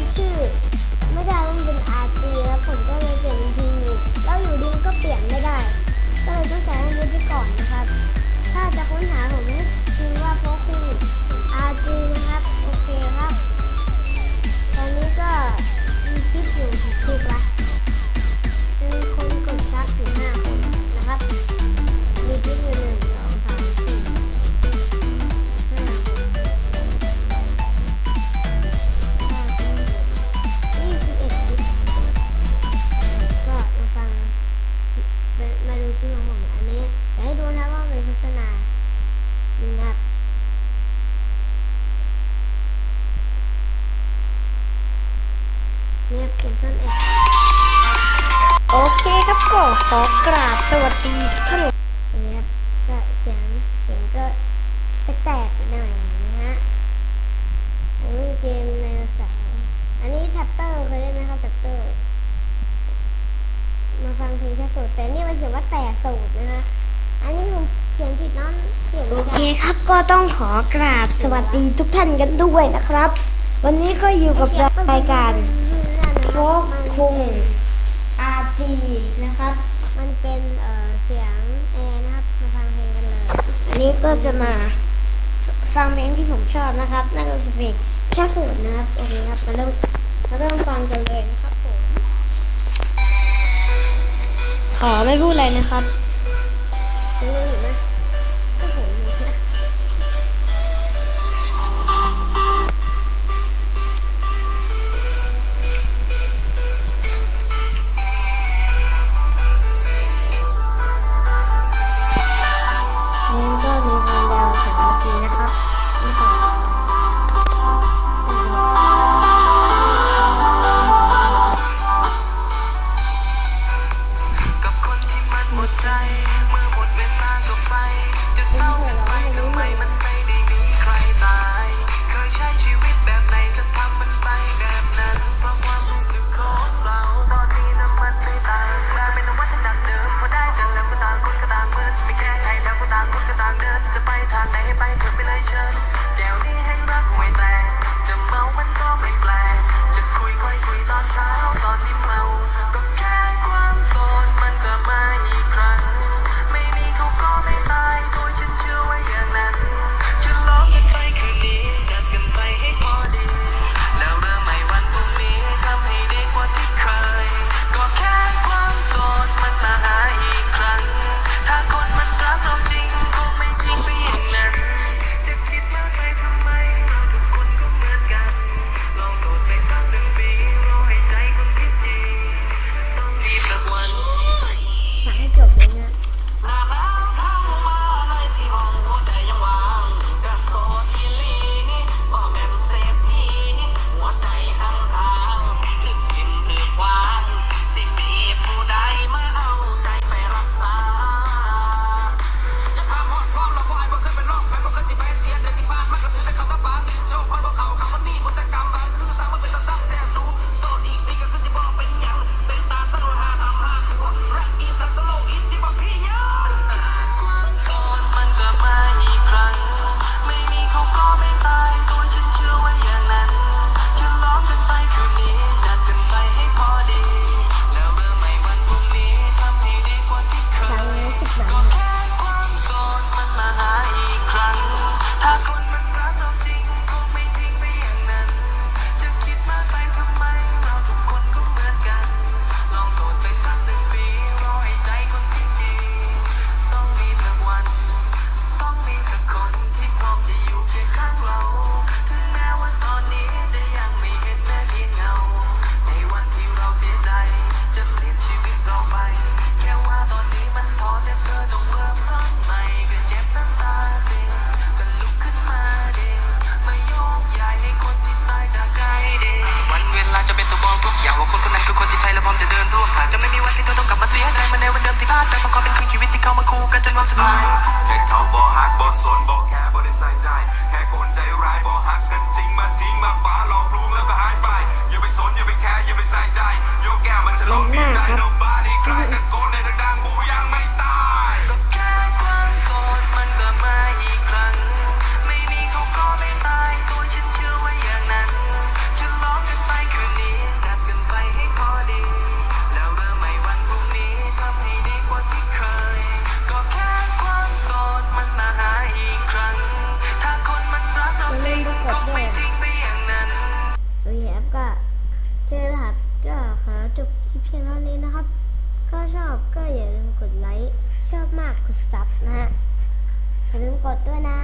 ำชื่อ ไม่ได้ต้องเป็นอาร์ตีแล้วผมก็เลยเปลี่ยนเป็นทีนิแล้วอยู่ดีก็เปลี่ยนไม่ได้ ก็เลยต้องใช้อันี้ไปก่อนนะครับ ถ้าจะค้นหาผมให้คิดว่าเพราะคุณ ขอกราบสวัสดีท่านนะครับก็เสียงเสียงก็แตกหน่อยนะฮะผมเล่เกมในสายอันนี้แท็เตอร์เคยได้ไหมครับแท็เตอร์ มาฟังเพลงแค่สูตรแต่นี่มันเขียนว่าแต่สูตรนะฮะอันนี้ผมเขียนผิดน้องเขียนโอเคครับก็ต้องขอกราบสวัสดีทุกท่านกันด้วยนะครับ วันนี้ก็อยู่กับรายการโฟกคุงอาร์ตีนะครับ มันเป็นเเสียงแอร์นะครับมาฟังเพลงกันเลยอันนี้ก็จะมาฟังเพลงที่ผมชอบนะครับนั่นก็คือเพลงแค่สูตรนะครับโอเคครับมาเริ่มมาเริ่มฟังกันเลยนะครับผมขอไม่พูดอะไรนะครับ ติดพาแต่พอเขาเป็นคืนชีวิตที่เข้ามาคู่กันจนวันสุดท้ายแค่เขาบอกฮักบอก 对呢。